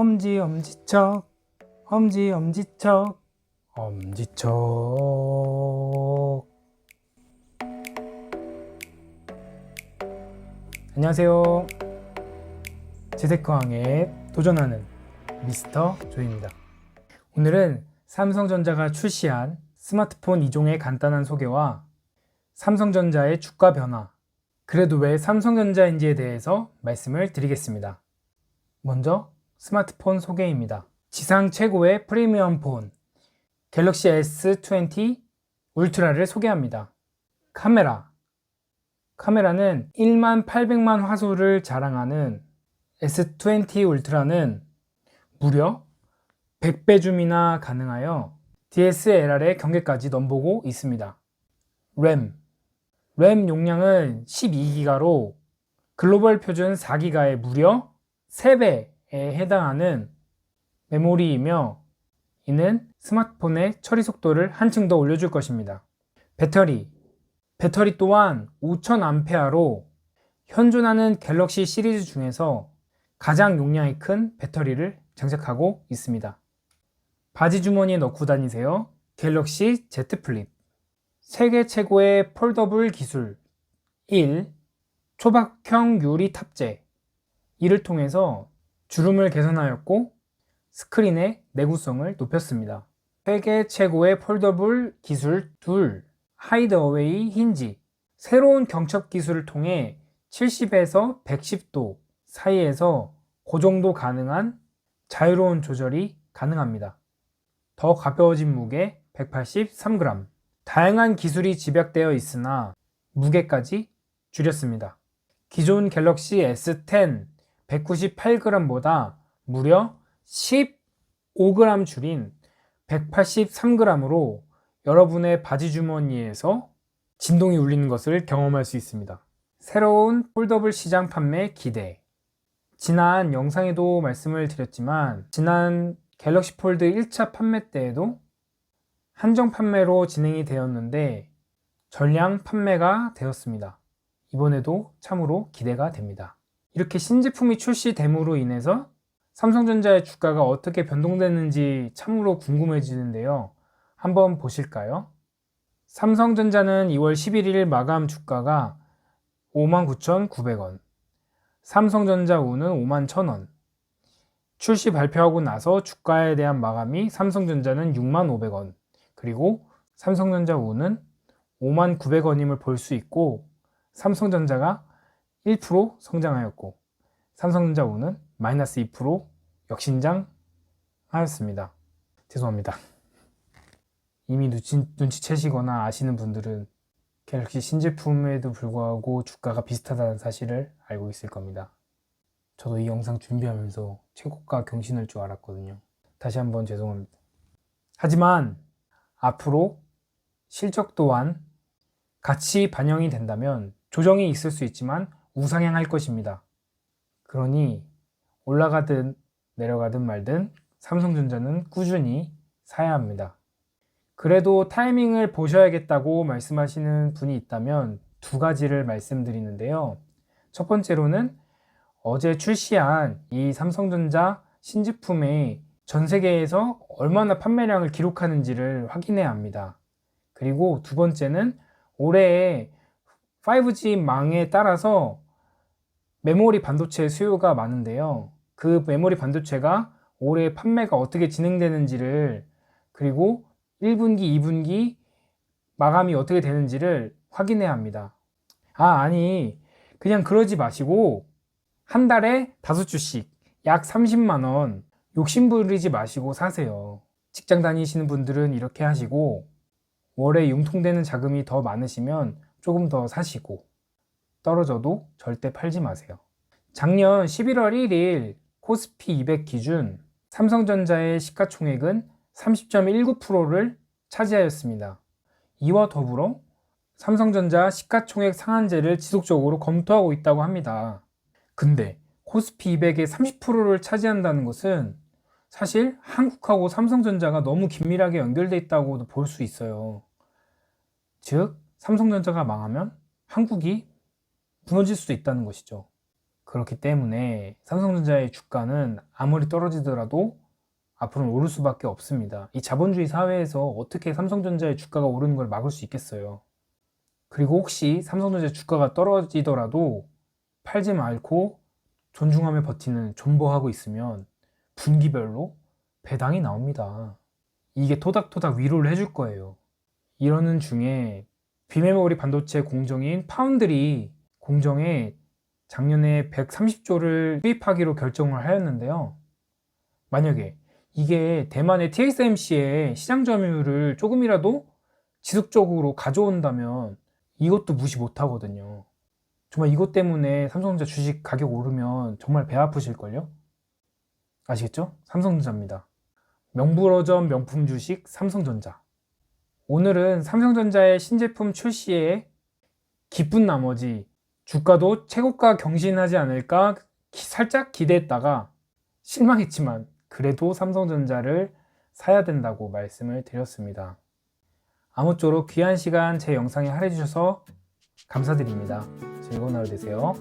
엄지 엄지척. 엄지 엄지척. 엄지척. 안녕하세요. 재테크왕에 도전하는 미스터 조입니다. 오늘은 삼성전자가 출시한 스마트폰 2종의 간단한 소개와 삼성전자의 주가 변화 그래도 왜 삼성전자인지에 대해서 말씀을 드리겠습니다. 먼저 스마트폰 소개입니다. 지상 최고의 프리미엄 폰 갤럭시 S20 울트라를 소개합니다. 카메라 카메라는 1만 800만 화소를 자랑하는 S20 울트라는 무려 100배 줌이나 가능하여 DSLR의 경계까지 넘보고 있습니다. 램 램 용량은 12기가로 글로벌 표준 4기가의 무려 3배에 해당하는 메모리이며 이는 스마트폰의 처리 속도를 한층 더 올려줄 것입니다. 배터리 배터리 또한 5000A로 현존하는 갤럭시 시리즈 중에서 가장 용량이 큰 배터리를 장착하고 있습니다. 바지 주머니에 넣고 다니세요. 갤럭시 Z 플립 세계 최고의 폴더블 기술 1. 초박형 유리 탑재 이를 통해서 주름을 개선하였고 스크린의 내구성을 높였습니다. 세계 최고의 폴더블 기술 2. 하이드 어웨이 힌지 새로운 경첩 기술을 통해 70에서 110도 사이에서 고정도 가능한 자유로운 조절이 가능합니다. 더 가벼워진 무게 183g 다양한 기술이 집약되어 있으나 무게까지 줄였습니다. 기존 갤럭시 S10 198g보다 무려 15g 줄인 183g으로 여러분의 바지 주머니에서 진동이 울리는 것을 경험할 수 있습니다. 새로운 폴더블 시장 판매 기대. 지난 영상에도 말씀을 드렸지만 지난 갤럭시 폴드 1차 판매 때에도 한정 판매로 진행이 되었는데 전량 판매가 되었습니다. 이번에도 참으로 기대가 됩니다. 이렇게 신제품이 출시됨으로 인해서 삼성전자의 주가가 어떻게 변동되는지 참으로 궁금해지는데요. 한번 보실까요? 삼성전자는 2월 11일 마감 주가가 59,900원, 삼성전자 우는 51,000원, 출시 발표하고 나서 주가에 대한 마감이 삼성전자는 6500원, 그리고 삼성전자 우는 5만 900원임을 볼 수 있고 삼성전자가 1% 성장하였고 삼성전자 우는 마이너스 2% 역신장하였습니다. 죄송합니다. 이미 눈치, 눈치채시거나 아시는 분들은 갤럭시 신제품에도 불구하고 주가가 비슷하다는 사실을 알고 있을 겁니다. 저도 이 영상 준비하면서 최고가 경신할 줄 알았거든요. 다시 한번 죄송합니다. 하지만 앞으로 실적 또한 같이 반영이 된다면 조정이 있을 수 있지만 우상향할 것입니다. 그러니 올라가든 내려가든 말든 삼성전자는 꾸준히 사야 합니다. 그래도 타이밍을 보셔야겠다고 말씀하시는 분이 있다면 두 가지를 말씀드리는데요. 첫 번째로는 어제 출시한 이 삼성전자 신제품의 전 세계에서 얼마나 판매량을 기록하는지를 확인해야 합니다. 그리고 두 번째는 올해의 5G 망에 따라서 메모리 반도체 수요가 많은데요. 그 메모리 반도체가 올해 판매가 어떻게 진행되는지를 그리고 1분기, 2분기 마감이 어떻게 되는지를 확인해야 합니다. 아, 아니, 그냥 그러지 마시고 한 달에 다섯 주씩 약 30만 원 욕심 부리지 마시고 사세요. 직장 다니시는 분들은 이렇게 하시고 월에 융통되는 자금이 더 많으시면 조금 더 사시고 떨어져도 절대 팔지 마세요. 작년 11월 1일 코스피 200 기준 삼성전자의 시가총액은 30.19%를 차지하였습니다. 이와 더불어 삼성전자 시가총액 상한제를 지속적으로 검토하고 있다고 합니다. 근데 코스피 200의 30%를 차지한다는 것은 사실 한국하고 삼성전자가 너무 긴밀하게 연결되어 있다고도 볼 수 있어요. 즉, 삼성전자가 망하면 한국이 무너질 수도 있다는 것이죠. 그렇기 때문에 삼성전자의 주가는 아무리 떨어지더라도 앞으로는 오를 수밖에 없습니다. 이 자본주의 사회에서 어떻게 삼성전자의 주가가 오르는 걸 막을 수 있겠어요? 그리고 혹시 삼성전자 주가가 떨어지더라도 팔지 말고 존중하며 버티는 존버하고 있으면 분기별로 배당이 나옵니다. 이게 토닥토닥 위로를 해줄 거예요. 이러는 중에 비메모리 반도체 공정인 파운드리 공정에 작년에 130조를 투입하기로 결정을 하였는데요. 만약에 이게 대만의 TSMC의 시장 점유율을 조금이라도 지속적으로 가져온다면 이것도 무시 못 하거든요. 정말 이것 때문에 삼성전자 주식 가격 오르면 정말 배 아프실걸요? 아시겠죠? 삼성전자입니다. 명불허전 명품 주식 삼성전자. 오늘은 삼성전자의 신제품 출시에 기쁜 나머지 주가도 최고가 경신하지 않을까 기- 살짝 기대했다가 실망했지만 그래도 삼성전자를 사야 된다고 말씀을 드렸습니다. 아무쪼록 귀한 시간 제 영상에 할애해주셔서 감사드립니다. 즐거운 하루 되세요.